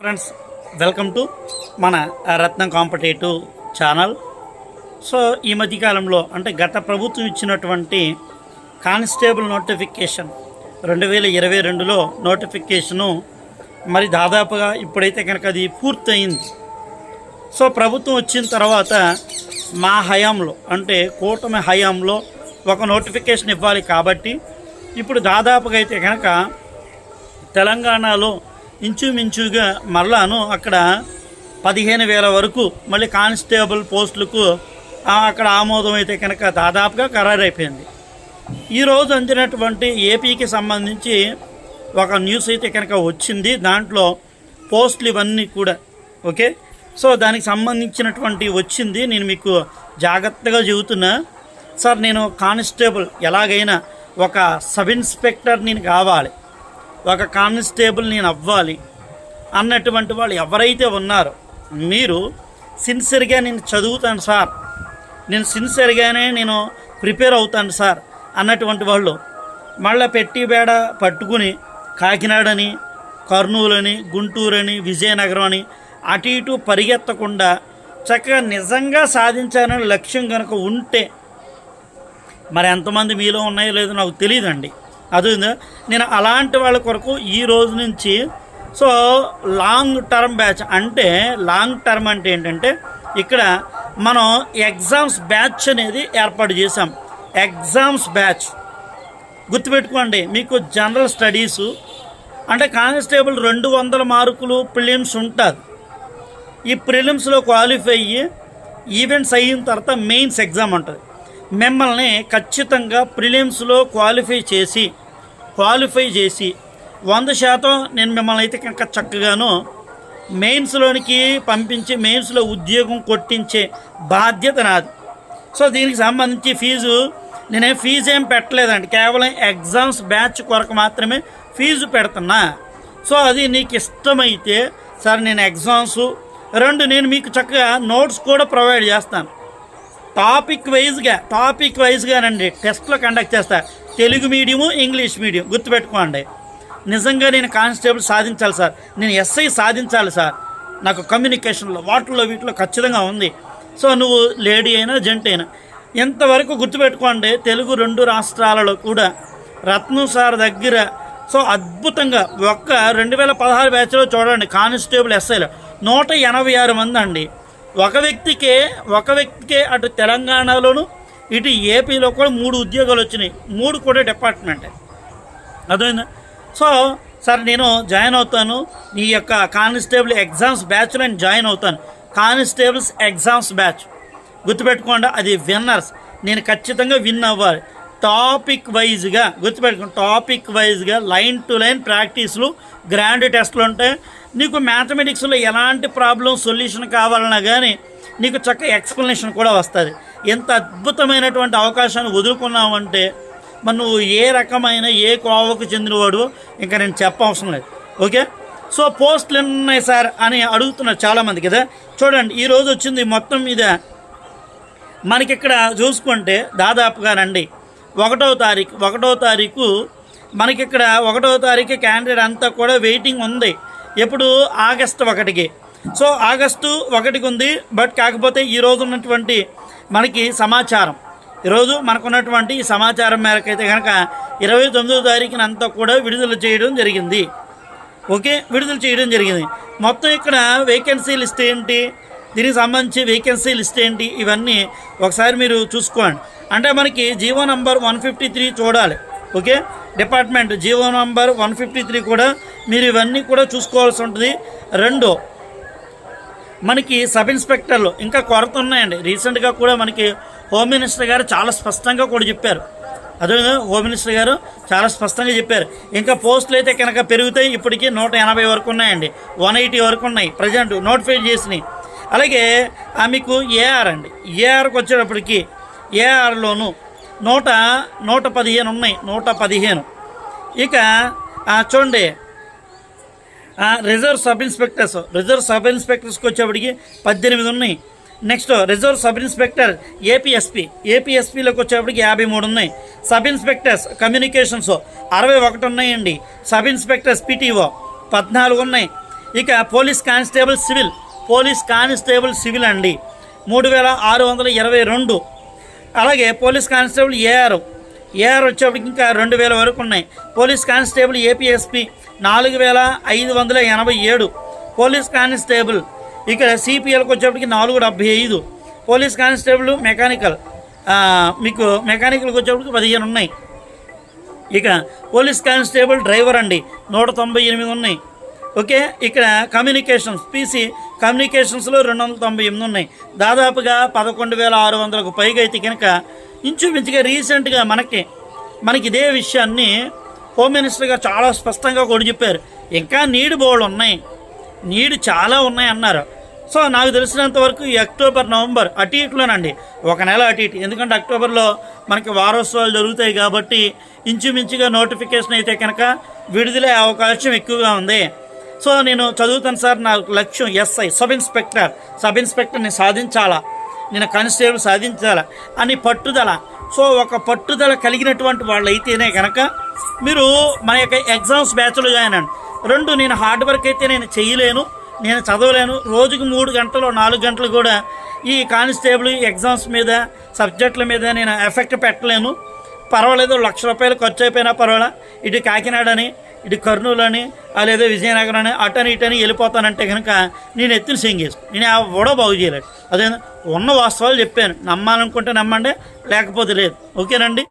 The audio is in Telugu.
ఫ్రెండ్స్ వెల్కమ్ టు మన రత్నం కాంపిటేటివ్ ఛానల్. సో ఈ మధ్యకాలంలో అంటే గత ప్రభుత్వం ఇచ్చినటువంటి కానిస్టేబుల్ నోటిఫికేషన్ రెండు వేల ఇరవై రెండులో నోటిఫికేషను మరి దాదాపుగా ఇప్పుడైతే కనుక అది పూర్తయింది. సో ప్రభుత్వం వచ్చిన తర్వాత మా హయాంలో అంటే కూటమి హయాంలో ఒక నోటిఫికేషన్ ఇవ్వాలి కాబట్టి ఇప్పుడు దాదాపుగా అయితే కనుక తెలంగాణలో ఇంచుమించుగా మరలాను అక్కడ పదిహేను వేల వరకు మళ్ళీ కానిస్టేబుల్ పోస్టులకు అక్కడ ఆమోదం అయితే కనుక దాదాపుగా ఖరారైపోయింది. ఈరోజు అందినటువంటి ఏపీకి సంబంధించి ఒక న్యూస్ అయితే కనుక వచ్చింది. దాంట్లో పోస్టులు ఇవన్నీ కూడా ఓకే? సో దానికి సంబంధించినటువంటి వచ్చింది. నేను మీకు జాగ్రత్తగా చెబుతున్నా. సార్ నేను కానిస్టేబుల్ ఎలాగైనా ఒక సబ్ ఇన్స్పెక్టర్ నేను కావాలి. ఒక కానిస్టేబుల్ నేను అవ్వాలి అన్నటువంటి వాళ్ళు ఎవరైతే ఉన్నారో మీరు సిన్సియర్గా నేను చదువుతాను సార్. నేను సిన్సియర్గానే నేను ప్రిపేర్ అవుతాను సార్ అన్నటువంటి వాళ్ళు మళ్ళీ పెట్టి బేడ పట్టుకుని కాకినాడని కర్నూలని గుంటూరని విజయనగరం అని అటు ఇటు పరిగెత్తకుండా చక్కగా నిజంగా సాధించాలనే లక్ష్యం కనుక ఉంటే మరి ఎంతమంది మీలో ఉన్నాయో లేదో నాకు తెలియదండి. అది నేను అలాంటి వాళ్ళ కొరకు ఈ రోజు నుంచి సో లాంగ్ టర్మ్ బ్యాచ్ అంటే లాంగ్ టర్మ్ అంటే ఏంటంటే ఇక్కడ మనం ఎగ్జామ్స్ బ్యాచ్ అనేది ఏర్పాటు చేసాం ఎగ్జామ్స్ బ్యాచ్ గుర్తుపెట్టుకోండి మీకు జనరల్ స్టడీసు అంటే కానిస్టేబుల్ రెండు వందల మార్కులు ప్రిలిమ్స్ ఉంటుంది ఈ ప్రిలిమ్స్లో క్వాలిఫై అయ్యి ఈవెంట్స్ అయిన తర్వాత మెయిన్స్ ఎగ్జామ్ ఉంటుంది. మిమ్మల్ని ఖచ్చితంగా ప్రిలిమ్స్లో క్వాలిఫై చేసి క్వాలిఫై చేసి వంద శాతం నేను మిమ్మల్ని అయితే కనుక చక్కగాను మెయిన్స్లోనికి పంపించి మెయిన్స్లో ఉద్యోగం కొట్టించే బాధ్యత నాది. సో దీనికి సంబంధించి ఫీజు నేనేం ఫీజు ఏం పెట్టలేదండి. కేవలం ఎగ్జామ్స్ బ్యాచ్ కొరకు మాత్రమే ఫీజు పెడుతున్నా. సో అది నీకు ఇష్టమైతే సార్ నేను ఎగ్జామ్స్ రెండు నేను మీకు చక్కగా నోట్స్ కూడా ప్రొవైడ్ చేస్తాను. టాపిక్ వైజ్గా టాపిక్ వైజ్గానండి టెస్ట్లో కండక్ట్ చేస్తా. Telugu medium English medium. గుర్తుపెట్టుకోండి. నిజంగా నేను కానిస్టేబుల్ సాధించాలి సార్. నేను ఎస్ఐ సాధించాలి సార్. నాకు కమ్యూనికేషన్లో వాటిల్లో వీటిలో ఖచ్చితంగా ఉంది. సో నువ్వు లేడీ అయినా జెంట్ అయినా ఎంతవరకు గుర్తుపెట్టుకోండి తెలుగు రెండు రాష్ట్రాలలో కూడా రత్నం సార్ దగ్గర సో అద్భుతంగా ఒక్క రెండు వేల పదహారు బ్యాచ్లో చూడండి కానిస్టేబుల్ ఎస్ఐలో. నూట ఎనభై ఆరు మంది అండి. ఒక వ్యక్తికే ఒక వ్యక్తికే అటు తెలంగాణలోను ఇటు ఏపీలో కూడా మూడు ఉద్యోగాలు వచ్చినాయి. మూడు కూడా డిపార్ట్మెంటే అర్థమైందా? సో సార్ నేను జాయిన్ అవుతాను. నీ యొక్క కానిస్టేబుల్ ఎగ్జామ్స్ బ్యాచ్లో నేను జాయిన్ అవుతాను. కానిస్టేబుల్స్ ఎగ్జామ్స్ బ్యాచ్ గుర్తుపెట్టుకోండి అది విన్నర్స్ నేను ఖచ్చితంగా విన్ అవ్వాలి. టాపిక్ వైజ్గా గుర్తుపెట్టుకోండి టాపిక్ వైజ్గా లైన్ టు లైన్ ప్రాక్టీస్లు గ్రాండ్ టెస్ట్లు ఉంటాయి. నీకు మ్యాథమెటిక్స్లో ఎలాంటి ప్రాబ్లం సొల్యూషన్ కావాలన్నా కానీ నీకు చక్క ఎక్స్ప్లెనేషన్ కూడా వస్తుంది. ఎంత అద్భుతమైనటువంటి అవకాశాన్ని వదులుకున్నావంటే మరి నువ్వు ఏ రకమైన ఏ కోవకు చెందినవాడు ఇంకా నేను చెప్పవసరం లేదు. ఓకే? సో పోస్టులు ఎన్ని ఉన్నాయి సార్ అని అడుగుతున్నారు చాలామంది కదా. చూడండి ఈరోజు వచ్చింది మొత్తం మీద మనకి ఇక్కడ చూసుకుంటే దాదాపుగానండి ఒకటో తారీఖు ఒకటో తారీఖు మనకిక్కడ ఒకటో తారీఖు క్యాండిడేట్ అంతా కూడా వెయిటింగ్ ఉంది. ఎప్పుడు? ఆగస్టు ఒకటికి. సో ఆగస్టు ఒకటికి ఉంది బట్ కాకపోతే ఈ రోజు ఉన్నటువంటి మనకి సమాచారం. ఈరోజు మనకున్నటువంటి ఈ సమాచారం మేరకు అయితే కనుక ఇరవై తొమ్మిదో తారీఖున అంతా కూడా విడుదల చేయడం జరిగింది. ఓకే? విడుదల చేయడం జరిగింది. మొత్తం ఇక్కడ వేకెన్సీ లిస్ట్ ఏంటి? దీనికి సంబంధించి వేకెన్సీ లిస్ట్ ఏంటి? ఇవన్నీ ఒకసారి మీరు చూసుకోండి. అంటే మనకి GO number one fifty three చూడాలి. Okay? Department GO number one fifty three కూడా మీరు ఇవన్నీ కూడా చూసుకోవాల్సి ఉంటుంది. రెండు మనకి సబ్ ఇన్స్పెక్టర్లు ఇంకా కొరత ఉన్నాయండి. రీసెంట్గా కూడా మనకి హోమ్ మినిస్టర్ గారు చాలా స్పష్టంగా కూడా చెప్పారు. అదే హోమ్ మినిస్టర్ గారు చాలా స్పష్టంగా చెప్పారు. ఇంకా పోస్టులు అయితే కనుక పెరుగుతాయి. ఇప్పటికీ నూట ఎనభై వరకు ఉన్నాయండి. వన్ ఎయిటీ వరకు ఉన్నాయి. ప్రజెంట్ నోటిఫై చేసినాయి అలాగే ఆ మీకు ఏఆర్ అండి. ఏఆర్కి వచ్చేటప్పటికి ఏఆర్లోను నూట నూట పదిహేను ఉన్నాయి. నూట పదిహేను. ఇక చూడండి. Reserve sub inspectors reserve sub ఇన్స్పెక్టర్స్కి వచ్చేప్పటికి పద్దెనిమిది ఉన్నాయి. Next reserve sub inspector APSP ఏపీఎస్పిలోకి వచ్చేప్పటికి యాభై మూడు ఉన్నాయి. సబ్ ఇన్స్పెక్టర్స్ కమ్యూనికేషన్స్ అరవై ఒకటి ఉన్నాయండి. సబ్ ఇన్స్పెక్టర్స్ పిటిఓ పద్నాలుగు ఉన్నాయి. ఇక police constable civil police constable civil అండి. మూడు వేల ఆరు వందల ఇరవై రెండు. అలాగే పోలీస్ కానిస్టేబుల్ ఏఆర్ ఏఆర్ వచ్చేప్పటికి ఇంకా రెండు వేల వరకు ఉన్నాయి. పోలీస్ కానిస్టేబుల్ ఏపీఎస్పి నాలుగు వేల ఐదు వందల ఎనభై ఏడు. పోలీస్ కానిస్టేబుల్ ఇక్కడ సిపిఎల్కి వచ్చేప్పటికి నాలుగు డెబ్బై ఐదు. పోలీస్ కానిస్టేబుల్ మెకానికల్ మీకు మెకానికల్కి వచ్చేప్పటికి పదిహేను ఉన్నాయి. ఇక పోలీస్ కానిస్టేబుల్ డ్రైవర్ అండి నూట తొంభై ఎనిమిది ఉన్నాయి. ఓకే ఇక్కడ కమ్యూనికేషన్స్ పీసీ కమ్యూనికేషన్స్లో రెండు వందల తొంభై ఎనిమిది ఉన్నాయి. దాదాపుగా పదకొండు వేల ఆరు వందలకు పైగా అయితే కనుక ఇంచుమించుగా రీసెంట్గా మనకి మనకి ఇదే విషయాన్ని హోమ్ మినిస్టర్ గారు చాలా స్పష్టంగా కూడా చెప్పారు. ఇంకా నీడు బోర్డు ఉన్నాయి. నీడు చాలా ఉన్నాయి అన్నారు. సో నాకు తెలిసినంత వరకు ఈ అక్టోబర్ నవంబర్ అటు ఇటులోనండి. ఒక నెల అటు ఇటు. ఎందుకంటే అక్టోబర్లో మనకి వారోత్సవాలు జరుగుతాయి కాబట్టి ఇంచుమించుగా నోటిఫికేషన్ అయితే కనుక విడుదలే అవకాశం ఎక్కువగా ఉంది. సో నేను చదువుతాను సార్. నా లక్ష్యం ఎస్ఐ సబ్ ఇన్స్పెక్టర్. సబ్ ఇన్స్పెక్టర్ని సాధించాలా? నేను కానిస్టేబుల్ సాధించాలా అని పట్టుదల. సో ఒక పట్టుదల కలిగినటువంటి వాళ్ళు అయితేనే కనుక మీరు మన యొక్క ఎగ్జామ్స్ బ్యాచ్లో జాయిన్ అండి రెండు నేను హార్డ్ వర్క్ అయితే నేను చేయలేను నేను చదవలేను. రోజుకు మూడు గంటలు నాలుగు గంటలు కూడా ఈ కానిస్టేబుల్ ఎగ్జామ్స్ మీద సబ్జెక్టుల మీద నేను ఎఫెక్ట్ పెట్టలేను. పర్వాలేదు లక్ష రూపాయలు ఖర్చు అయిపోయినా పర్వాలేదు ఇటు కాకినాడ అని ఇటు కర్నూలు అని లేదా విజయనగరం అని అటని ఇటని వెళ్ళిపోతానంటే కనుక నేను ఎత్తిన సింగేసు నేను ఆ కూడా బాగు చేయలేదు అదే ఉన్న వాస్తవాలు చెప్పాను. నమ్మాలనుకుంటే నమ్మండి లేకపోతే లేదు. ఓకేనండి?